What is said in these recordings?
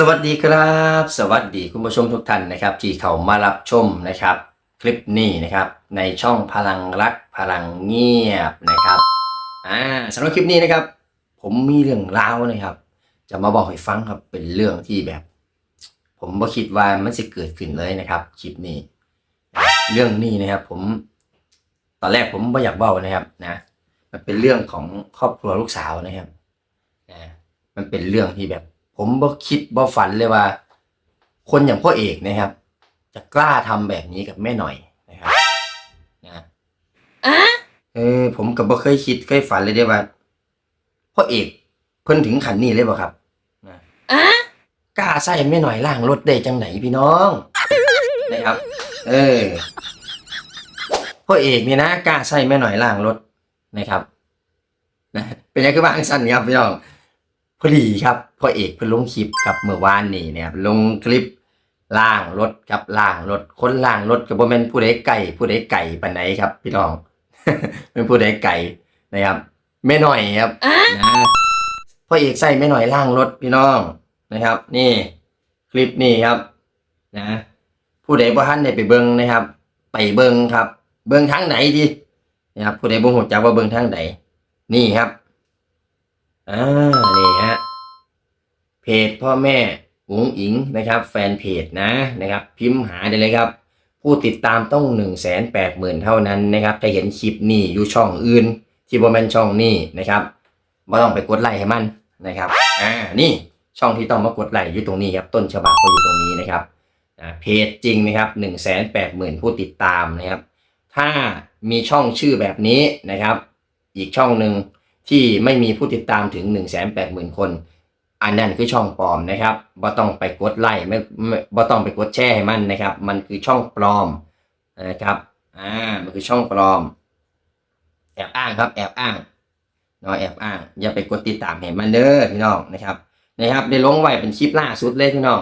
สวัสดีครับ สวัสดีคุณผู้ชมทุกท่านนะครับ ที่เขามารับชมนะครับ คลิปนี้นะครับ ในช่องพลังรักพลังเงียบนะครับอ่าสำหรับคลิปนี้นะครับ ผมมีเรื่องราวนะครับ จะมาบอกให้ฟังครับเป็นเรื่องที่แบบ ผมบ่คิดว่ามันจะเกิดขึ้นเลยนะครับ คลิปนี้ เรื่องนี้นะครับ ผม ตอนแรกผมไม่อยากเบ้านะครับนะมันเป็นเรื่องของครอบครัวลูกสาวนะครับนะมันเป็นเรื่องที่แบบ ผมบ่คิดบ่ฝันเลยว่า คนอย่างพ่อเอกนะครับ จะกล้าทำแบบนี้กับแม่หน่อยนะครับนะเออ ผมก็บ่เคยคิดเคยฝันเลยเด้ว่าพ่อเอกเพิ่นถึงขันนี้เลยบ่ครับนะกล้าใส่แม่หน่อยล่างรถได้จังไหนพี่น้องนะครับ เออพ่อเอกนี่นะกล้าใส่แม่หน่อยล่างรถนะครับนะเป็นยังไงบ้างสั้นครับพี่น้องพอดีครับ พ่อเอกเพิ่นลงคลิปครับเมื่อวานนี้เนี่ยครับลงคลิปล่างรถครับล่างรถคนล่างรถก็บ่แม่นผู้ใดไก่ผู้ใดไก่ปานไหนครับ พี่น้องเป็นผู้ใดไก่นะครับแม่หน่อยครับนะพ่อเอกใส่แม่หน่อยล่างรถพี่น้องนะครับ นี่คลิปนี้ครับนะผู้ใดบ่ทันได้ไปเบิ่งนะครับ ไปเบิ่งครับ เบิ่งทางไหนดีนะครับผู้ใดบ่ฮู้จักว่าเบิ่งทางไหนนี่ครับอ่านี่ฮะ เพจพ่อแม่อุ๋งอิงนะครับ แฟนเพจนะนะครับ พิมพ์หาได้เลยครับ ผู้ติดตามต้องหนึ่งแสนแปดหมื่นเท่านั้นนะครับจะเห็นคลิปนี้อยู่ช่องอื่น ที่บ่แม่นช่องนี้นะครับไม่ต้องไปกดไลค์ให้มันนะครับอ่านี่ช่องที่ต้องมากดไลค์อยู่ตรงนี้ครับต้นฉบับก็อยู่ตรงนี้นะครับเพจจริงนะครับหนึ่งแสนแปดหมื่นผู้ติดตามนะครับ ถ้ามีช่องชื่อแบบนี้นะครับ อีกช่องหนึ่งที่ไม่มีผู้ติดตามถึง 1 8 0 0 0 0 คน อันนั้นคือช่องปลอมนะครับบ่ต้องไปกดไลค์ไม่ไม่บ่ต้องไปกดแชร์ให้มันนะครับ มันคือช่องปลอมนะครับอ่ามันคือช่องปลอม แอบอ้างครับ แอบอ้างเนาะแอบอ้าง อย่าไปกดติดตามให้มันเด้อพี่น้องนะครับนะครับ ได้ลงไว้เป็นคลิปล่าสุดเลยพี่น้อง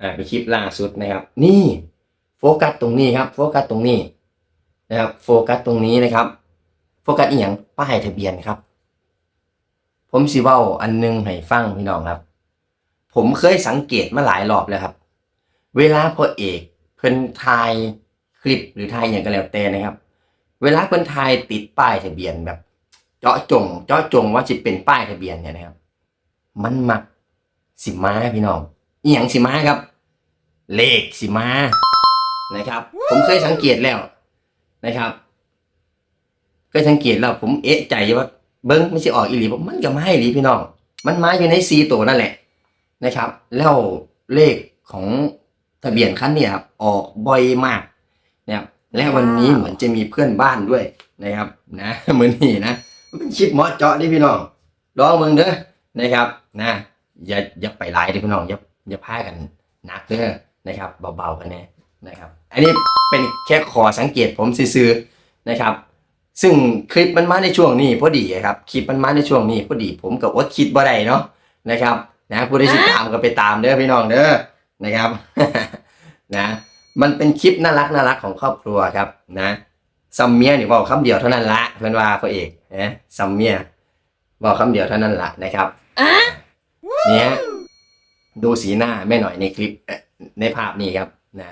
อ่าเป็นคลิปล่าสุดนะครับ นี่ โฟกัสตรงนี้ครับ โฟกัสตรงนี้นะครับ โฟกัสตรงนี้นะครับ โฟกัสอีหยังป้ายทะเบียนครับ ผมสิเว้าอันหนึงให้ฟังพี่น้องครับ ผมเคยสังเกตมาหลายรอบแล้วครับ เวลาพ่อเอกเพิ่นถ่ายคลิปหรือถ่ายอย่างก็แล้วแต่นะครับ เวลาเพิ่นถ่ายติดป้ายทะเบียนแบบ เจาะจง เจาะจงว่าสิเป็นป้ายทะเบียนเนี่ยนะครับ มันมักสิมาพี่น้องอีหยังสิมาครับ เลขสิมานะครับ ผมเคยสังเกตแล้วนะครับ ก็สังเกตแล้วผมเอะใจว่า เบิ้งไม่ใช่ออกอีหลีบอกมันก็มาให้หลีพี่น้อง มันมาอยู่ในซีตัวนั่นแหละนะครับ แล้วเลขของทะเบียนคันเนี่ยครับออกบ่อยมากนะครับและวันนี้เหมือนจะมีเพื่อนบ้านด้วยนะครับนะเหมือนนี่นะมันเป็นคลิปเหมอเจาะดิพี่น้องลองเมืองเด้อนะครับนะอย่าอย่าไปไลน์ดิพี่น้องอย่าอย่าพากันหนักเด้อนะครับ เบาๆกันแน่นะครับ อันนี้เป็นแค่ขอสังเกตผมซื่อๆนะครับ ซึ่งคลิปมันมาในช่วงนี้พอดีครับคลิปมันมาในช่วงนี้พอดีผมกับว่าคิดบ่ได้เนาะนะครับนะผู้ใดติดตามก็ไปตามเด้อพี่น้องเด้อนะครับนะมันเป็นคลิปน่ารักน่ารักของครอบครัวครับนะซัมเมียนี่บอกคำเดียวเท่านั้นละเพื่อนว่าพระเอกนะซัมเมียบอกคำเดียวเท่านั้นละนะครับเนี่ยดูสีหน้าแม่หน่อยในคลิปเอ่อในภาพนี้ครับนะ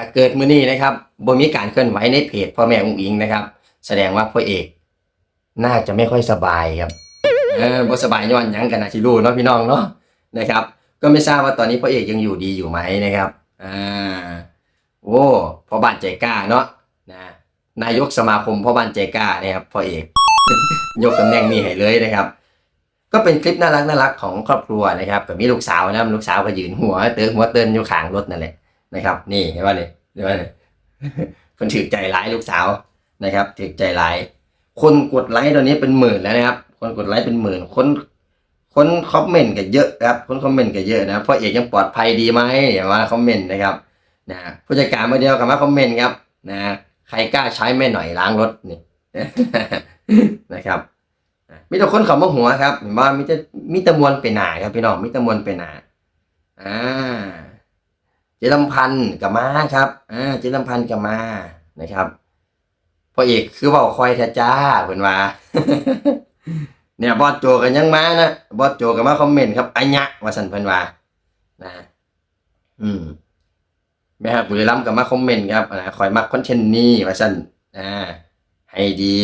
ถ้าเกิดมือนี้นะครับบ่มีการเคลื่อนไหวในเพจพ่อแม่องค์อิงนะครับ แสดงว่าพ่อเอกน่าจะไม่ค่อยสบายครับเออบ่สบายย้อนยังกันนะที่รู้เนาะพี่น้องเนาะนะครับ ก็ไม่ทราบว่าตอนนี้พ่อเอกยังอยู่ดีอยู่ไหมนะครับอ่าโอ้พ่อบ้านใจกล้าเนาะนะนายกสมาคมพ่อบ้านใจกล้านะครับพ่อเอก ยกตำแหน่งนี้ให้เลยนะครับ ก็เป็นคลิปน่ารักน่ารักของครอบครัวนะครับก็มีลูกสาวนะลูกสาวก็ยืนหัวเตือนหัวเตือนอยู่ข้างรถนั่นแหละนะครับ นี่เห็นว่าเลย เห็นว่าเลยคนถือใจร้ายลูกสาวนะครับถือใจร้าย คนกดไลค์ตอนนี้เป็นหมื่นแล้วนะครับ คนกดไลค์เป็นหมื่น คนคนคอมเมนต์ก็เยอะครับ คนคอมเมนต์ก็เยอะนะพ่อเอกยังปลอดภัยดีไหมอย่างว่าคอมเมนต์นะครับนะผู้จัดการมาเดียวกับมาคอมเมนต์ครับนะใครกล้าใช้แม่หน่อยล้างรถนี่นะครับมีแต่คนเขำมาหัวครับเห็นว่ามีแต่มีแต่มวลไปหนาครับพี่น้องมีแต่มวลไปหนาอ่า เจริญพันธ์กับมาครับอ่าเจริญพันธ์กับมานะครับพ่อเอกคือเว่าคอยแท้จ้าเพิ่นว่าเนี่ยบอสโจกันยังมานะบอสโจกันมาคอมเมนต์ครับอัญญะว่าสันเพิ่นว่านะอืมแม่ครับบุรีรัมกับมาคอมเมนต์ครับนะคอยมักคอนเทนต์นี้ว่าสันอ่าให้ดี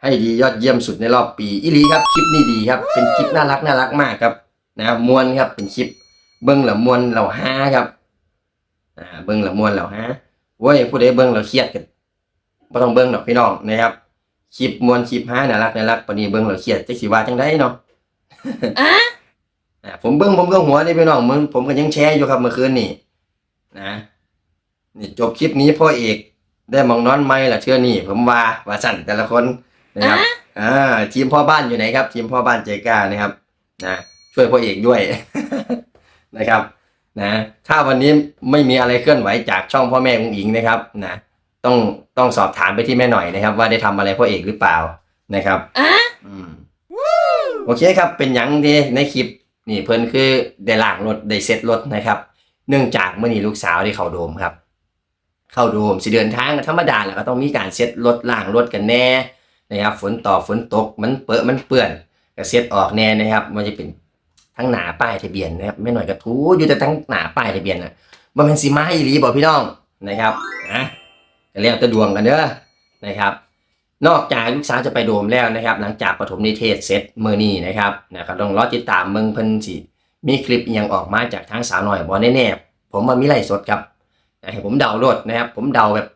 ให้ดียอดเยี่ยมสุดในรอบปีอีหลีครับคลิปนี้ดีครับ เป็นคลิปน่ารักน่ารักมากครับ นะมวนครับเป็นคลิป เบิ้งแล้วมวนเราฮาครับอ่าเบิ้งแล้วมวนเราฮาเว้ยผู้ใดเบิ้งเราเครียดกันบ่ต้องเบิ้งดอกพี่น้องนะครับคลิปมวนคลิปห้าน่ารักน่ารักปานนี้เบิ่งแล้วเครียดจักสิว่าจังไดเนาะอะอ่าผมเบิ่งผมก็หัวนี่พี่น้องมึงผมก็ยังแชร์อยู่ครับเมื่อคืนนี่นะนี่จบคลิปนี้พ่อเอกได้มองนอนไหมล่ะเชื่อนี่ ผมว่าว่าสั่นแต่ละคนนะครับอ่าทีมพ่อบ้านอยู่ไหนครับ ทีมพ่อบ้านเจก้านะครับนะช่วยพ่อเอกด้วย นะครับนะถ้าวันนี้ไม่มีอะไรเคลื่อนไหวจากช่องพ่อแม่องอิงนะครับนะต้องต้องสอบถามไปที่แม่หน่อยนะครับ ว่าได้ทำอะไรพ่อเอกหรือเปล่านะครับอะอืมโอเคครับเป็นหยังที่ในคลิปนี่เพิ่นคือได้ล้างรถได้เซ็ตรถนะครับ เนื่องจากเมื่อนี้ลูกสาวได้เข้าโดมครับ เข้าโดมสิเดินทางก็ธรรมดาแหล้วก็ต้องมีการเซ็ตรถล้างรถกันแน่นะครับฝนต่อฝนตกมันเปื้อนมันเปื้อนก็เซ็ตออกแน่นะครับ มันจะเป็น ทั้งหนาป้ายทะเบียนนะครับไม่หน่อยก็ทูอยู่แต่ทั้งหนาป้ายทะเบียนน่ะมันเป็นสีไม้อีหลีบอกพี่น้องนะครับนะก็แล้วแต่ดวงกันเด้อนะครับ นอกจากลูกสาวจะไปโดมแล้วนะครับ หลังจากปฐมนิเทศเสร็จเมื่อนี้นะครับนะครับต้องรอติดตามเมืองเพิ่นสิมีคลิปยังออกมาจากทางสาวหน่อยบ่แน่ๆผมว่ามีไลฟ์สดครับให้ผมเดาโลดนะครับ ผมเดาแบบ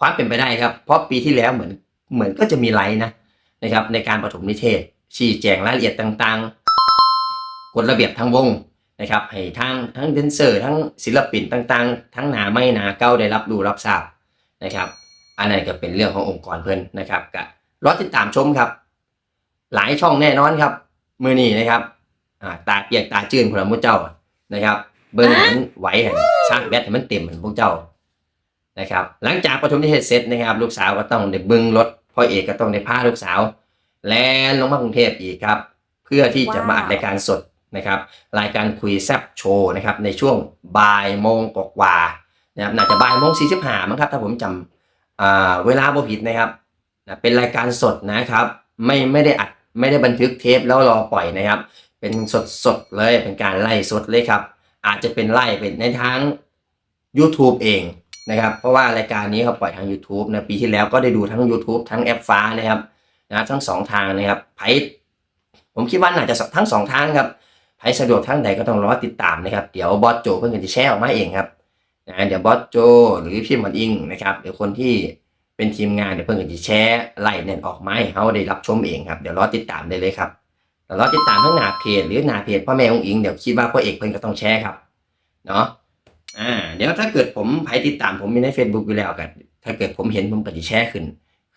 ความเป็นไปได้ครับ เพราะปีที่แล้วเหมือนเหมือนก็จะมีไลฟ์นะนะครับ ในการปฐมนิเทศชี้แจงรายละเอียดต่างๆ กฎระเบียบทางวงนะครับให้ทั้งทั้งแดนเซอร์ทั้งศิลปินต่างๆ ทั้งหนาไม่หนาเก้าได้รับดูรับทราบนะครับ อันนั้นก็เป็นเรื่องขององค์กรเพิ่นนะครับก็รอติดตามชมครับ หลายช่องแน่นอนครับ มือนี้นะครับอ่าตาเปียกตาจื้นพวกเราพวกเจ้านะครับ เบิ้งให้มันไหวให้ชาร์จแบตให้มันเต็มเหมือนพวกเจ้านะครับ หลังจากปฐมนิเทศเสร็จนะครับ ลูกสาวก็ต้องได้เบิ้งรถพ่อเอกก็ต้องได้พาลูกสาว แล่นลงมากรุงเทพอีกครับ เพื่อที่จะมาอัดรายการสด นะครับรายการคุยแซบโชว์นะครับในช่วงบ่ายโมงกว่านะครับน่าจะบ่ายโมงสี่สิบห้ามั้งครับถ้าผมจำเวลาบ่ผิดนะครับนะเป็นรายการสดนะครับไม่ไม่ได้อัดไม่ได้บันทึกเทปแล้วรอปล่อยนะครับ เป็นสดสดเลยเป็นการไล่สดเลยครับ อาจจะเป็นไล่เป็นในทาง YouTube เองนะครับ เพราะว่ารายการนี้เขาปล่อยทาง YouTube นะปีที่แล้วก็ได้ดูทั้ง YouTube ทั้งแอปฟ้านะครับนะทั้งสองทางนะครับไผผมคิดว่าน่าจะทั้งสองทางครับ ไผสะดวกทางใดก็ต้องรอติดตามนะครับ เดี๋ยวบอสโจเพิ่งจะแชร์ออกมาเองครับนะเดี๋ยวบอสโจหรือพี่มันอิงนะครับเดี๋ยวคนที่เป็นทีมงานเดี๋ยวเพิ่งจะแชร์ไล่เน็ตออกมาให้เขาได้รับชมเองครับเดี๋ยวรอติดตามได้เลยครับเดี๋ยวรอติดตามทั้งหน้าเพจหรือหน้าเพจพ่อแม่องอิงเดี๋ยวคิดว่าพ่อเอกเพิ่งก็ต้องแชร์ครับเนาะอ่าเดี๋ยวถ้าเกิดผมใครติดตามผมมีใน Facebook อยู่แล้วกันถ้าเกิดผมเห็นผมก็จะแชร์ขึ้น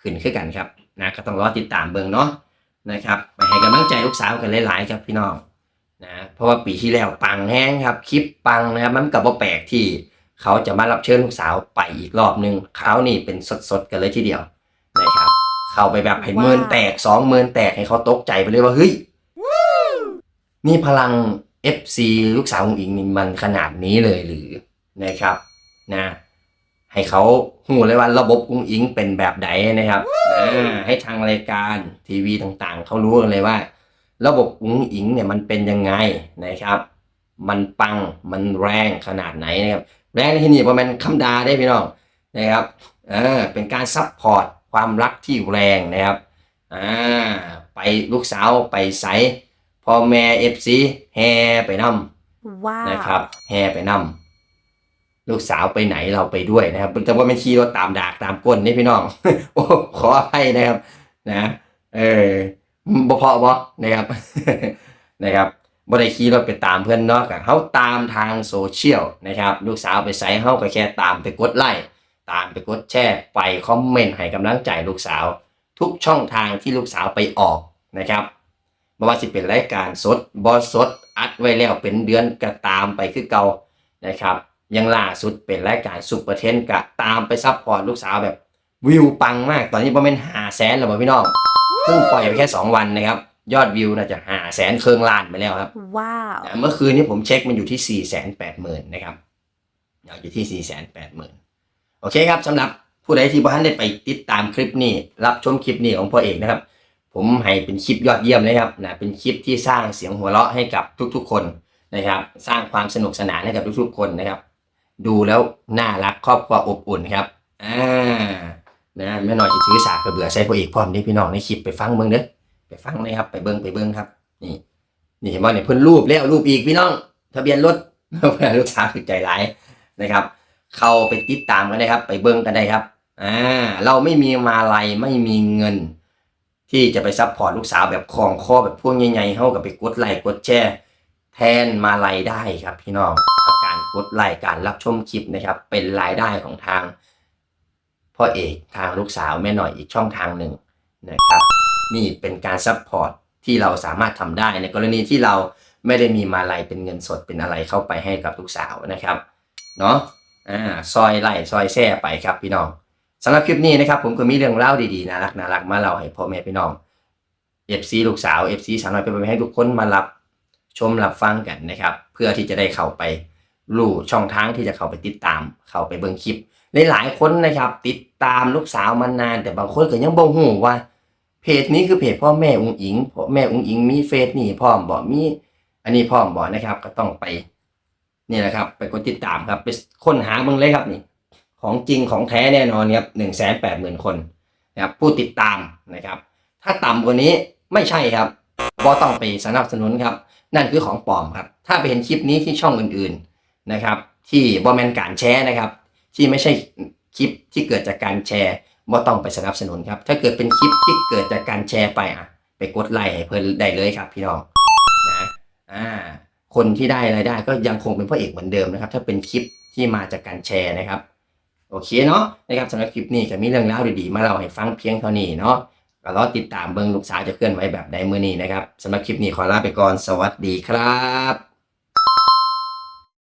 ขึ้นขึ้นกันครับนะก็ต้องรอติดตามเบิ่งเนาะนะครับไปให้กำลังใจลูกสาวกันหลายๆครับพี่น้อง นะเพราะว่าปีที่แล้วปังแห้งครับคลิปปังนะครับมันกับว่าแปลกที่เขาจะมารับเชิญลูกสาวไปอีกรอบนึงเขานี่เป็นสดๆกันเลยทีเดียวนะครับเข้าไปแบบให้เมินแตกสองเมินแตกให้เขาตกใจไปเลยว่าเฮ้ยนี่พลัง FC ลูกสาวของอิงนี่มันขนาดนี้เลยหรือนะครับนะให้เขาหูเลยว่าระบบอุ้งอิงเป็นแบบไหนนะครับอ่าให้ทางรายการทีวีต่างๆ เขารู้กันเลยว่า ระบบอุ้งอิงเนี่ยมันเป็นยังไงนะครับ มันปังมันแรงขนาดไหนนะครับแรงในที่นี่ประมาณคำดาได้พี่น้องนะครับเออเป็นการซัพพอร์ตความรักที่แรงนะครับอ่าไปลูกสาวไปใสพ่อแม่เอฟซีแห่ไปนำว้าวนะครับแห่ไปนำลูกสาวไปไหนเราไปด้วยนะครับ แต่ว่าไม่ขี่รถตามดากตามก้นนี่พี่น้อง โอ้ขออภัยนะครับ นะ เออ บ่เพาะบ่นะครับนะครับบ่ได้ขี่รถไปตามเพื่อนเนาะกับเฮาตามทางโซเชียลนะครับ ลูกสาวไปใส่เฮาก็แค่ตามไปกดไลค์ตามไปกดแชร์ไปคอมเมนต์ให้กำลังใจลูกสาว ทุกช่องทางที่ลูกสาวไปออกนะครับบ่ว่าสิเป็นรายการสดบอสดอัดไว้แล้วเป็นเดือนก็ตามไปคือเก่านะครับยังล่าสุดเป็นรายการซุปเปอร์เทนก็ตามไปซัพพอร์ตลูกสาวแบบวิวปังมาก ตอนนี้ประมาณหาแสนแล้วบ่พี่น้อง พิ่งปล่อยไปแค่ 2 วันนะครับ ยอดวิวน่าจะห้าแสนเครื่องล้านไปแล้วครับ ว้าวอ่าเมื่อคืนนี้ผมเช็คมันอยู่ที่4 8 0 0 0 0นะครับอยู่ที่4 8 0 0 0 0โอเคครับสำหรับผู้ใดที่บ้านได้ไปติดตามคลิปนี้ รับชมคลิปนี้ของพ่อเอกนะครับผผมให้เป็นคลิปยอดเยี่ยมเลยครับนะเป็นคลิปที่สร้างเสียงหัวเราะให้กับทุกๆ คนนะครับ สร้างความสนุกสนานให้กับทุกๆ คนนะครับ ดูแล้วน่ารักครอบครัวอบอุ่นครับอ่า นะแม่น้อยจะถือสากกระเบือใส่พระเอกพร้อมนี่พี่น้องในคลิปไปฟังเบิ่งเด้อไปฟังเลยครับ ไปเบิ่งไปเบิ่งครับ นี่ นี่เห็นบ่เนี่ยเพิ่นรูปแล้วรูปอีกพี่น้อง ทะเบียนรถลูกสาวถึกใจร้ายนะครับ เข้าไปติดตามกันได้ครับ ไปเบิ่งกันได้ครับอ่าเราไม่มีมาลัยไม่มีเงิน ที่จะไปซัพพอร์ตลูกสาวแบบคลองคอแบบพวกใหญ่ๆเฮากับไปกดไลค์กดแชร์แทนมาลัยได้ครับพี่น้องการกดไลค์การรับชมคลิปนะครับ เป็นรายได้ของทาง พ่อเอกทางลูกสาวแม่หน่อยอีกช่องทางหนึ่งนะครับ นี่เป็นการซัพพอร์ตที่เราสามารถทำได้ในกรณีที่เราไม่ได้มีมาลัยเป็นเงินสดเป็นอะไรเข้าไปให้กับลูกสาวนะครับเนาะอ่าซอยไล่ซอยแซ่ไปครับพี่น้องสำหรับคลิปนี้นะครับ ผมก็มีเรื่องเล่าดีๆน่ารักน่ารักมาเล่าให้พ่อแม่พี่น้อง FC ลูกสาว FC สาวน้อยไปให้ทุกคนมารับชมรับฟังกันนะครับ เพื่อที่จะได้เข้าไปรู้ช่องทางที่จะเข้าไปติดตาม เข้าไปเบิ่งคลิป หลายๆคนนะครับ ติดตามลูกสาวมานาน แต่บางคนก็ยังบ่ฮู้ว่า เพจนี้คือเพจพ่อแม่อุ้งอิงพ่อแม่อุ้งอิงมีเฟซนี่พร้อมบ่มี อันนี้พร้อมบ่นะครับ ก็ต้องไปนี่นะครับ ไปกดติดตามครับ ไปค้นหาเบิ่งเลยครับนี่ ของจริงของแท้แน่นอนครับหนึ่งแสนแปดหมื่นคนนะครับผู้ติดตามนะครับ ถ้าต่ำกว่านี้ไม่ใช่ครับบ่ต้องไปสนับสนุนครับ นั่นคือของปลอมครับ ถ้าไปเห็นคลิปนี้ที่ช่องอื่นๆนะครับ ที่บอแมนการแชร์นะครับ ที่ไม่ใช่คลิปที่เกิดจากการแชร์บ่าต้องไปสนับสนุนครับ ถ้าเกิดเป็นคลิปที่เกิดจากการแชร์ไปอะ ไปกดไลค์ให้เพิ่นได้เลยครับ พี่น้องนะอ่าคนที่ได้รายได้ก็ยังคงเป็นพ่อเอกเหมือนเดิมนะครับ ถ้าเป็นคลิปที่มาจากการแชร์นะครับ โอเคเนาะนะครับสำหรับคลิปนี้ก็มีเรื่องราวดีๆ มาเล่าให้ฟังเพียงเท่านี้เนาะก็รอติดตามเบิ่งลูกสาวจะเคลื่อนไหวแบบใดมือนี้นะครับสำหรับคลิปนี้ขอลาไปก่อนสวัสดีครับ